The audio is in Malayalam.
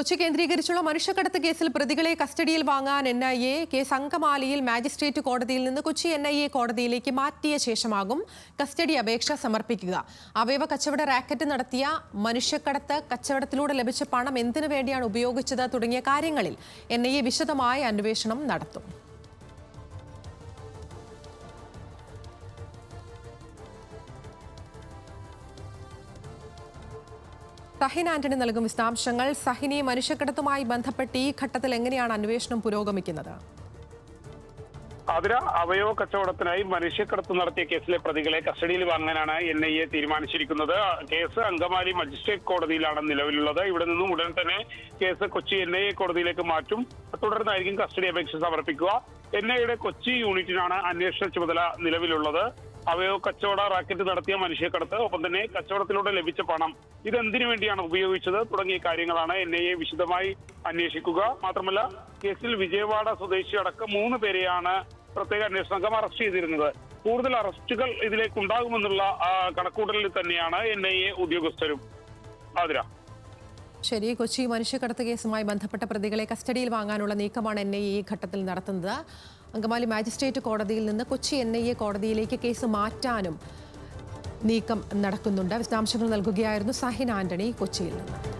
കൊച്ചി കേന്ദ്രീകരിച്ചുള്ള മനുഷ്യക്കടത്ത് കേസിൽ പ്രതികളെ കസ്റ്റഡിയിൽ വാങ്ങാൻ എൻ ഐ എ കേസ് അങ്കമാലിയിൽ മാജിസ്ട്രേറ്റ് കോടതിയിൽ നിന്ന് കൊച്ചി എൻ ഐ എ കോടതിയിലേക്ക് മാറ്റിയ ശേഷമാകും കസ്റ്റഡി അപേക്ഷ സമർപ്പിക്കുക. അവയവ കച്ചവട റാക്കറ്റ് നടത്തിയ മനുഷ്യക്കടത്ത് കച്ചവടത്തിലൂടെ ലഭിച്ച പണം എന്തിനു വേണ്ടിയാണ് ഉപയോഗിച്ചത് തുടങ്ങിയ കാര്യങ്ങളിൽ എൻ ഐ എ വിശദമായ അന്വേഷണം നടത്തും. സഹിൻ ആന്റണി നൽകും വിശദാംശങ്ങൾ. സഹിനി മനുഷ്യക്കടത്തുമായി ബന്ധപ്പെട്ട് ഈ ഘട്ടത്തിൽ എങ്ങനെയാണ് അന്വേഷണം പുരോഗമിക്കുന്നത്? അതിര അവയവ കച്ചവടത്തിനായി മനുഷ്യക്കടത്ത് നടത്തിയ കേസിലെ പ്രതികളെ കസ്റ്റഡിയിൽ വാങ്ങാനാണ് എൻ ഐ എ തീരുമാനിച്ചിരിക്കുന്നത്. കേസ് അങ്കമാലി മജിസ്ട്രേറ്റ് കോടതിയിലാണ് നിലവിലുള്ളത്. ഇവിടെ നിന്നും ഉടൻ തന്നെ case Kochi N I A കോടതിയിലേക്ക് മാറ്റും. തുടർന്നായിരിക്കും കസ്റ്റഡി അപേക്ഷ സമർപ്പിക്കുക. എൻ ഐയുടെ കൊച്ചി യൂണിറ്റിനാണ് അന്വേഷണ ചുമതല നിലവിലുള്ളത്. അവയവ കച്ചവട റാക്കറ്റ് നടത്തിയ മനുഷ്യക്കടത്ത് ഒപ്പം തന്നെ കച്ചവടത്തിലൂടെ ലഭിച്ച പണം ഇതെന്തിനു വേണ്ടിയാണ് ഉപയോഗിച്ചത് തുടങ്ങിയ കാര്യങ്ങളാണ് എൻ ഐ എ വിശദമായി അന്വേഷിക്കുക. മാത്രമല്ല കേസിൽ വിജയവാഡ സ്വദേശി അടക്കം മൂന്ന് പേരെയാണ് പ്രത്യേക അന്വേഷണ സംഘം അറസ്റ്റ് ചെയ്തിരുന്നത്. കൂടുതൽ അറസ്റ്റുകൾ ഇതിലേക്ക് ഉണ്ടാകുമെന്നുള്ള കണക്കൂട്ടലിൽ തന്നെയാണ് എൻ ഐ എ ഉദ്യോഗസ്ഥരും. ആതിര. ശരി കൊച്ചി മനുഷ്യക്കടത്ത് കേസുമായി ബന്ധപ്പെട്ട പ്രതികളെ കസ്റ്റഡിയിൽ വാങ്ങാനുള്ള നീക്കമാണ് എൻ ഐ ഈ ഘട്ടത്തിൽ നടത്തുന്നത്. അങ്കമാലി മാജിസ്ട്രേറ്റ് കോടതിയിൽ നിന്ന് കൊച്ചി എൻ ഐ എ കോടതിയിലേക്ക് കേസ് മാറ്റാനും നീക്കം നടക്കുന്നുണ്ട്. വിശദാംശങ്ങൾ നൽകുകയായിരുന്നു സഹിൻ ആന്റണി കൊച്ചിയിൽ നിന്ന്.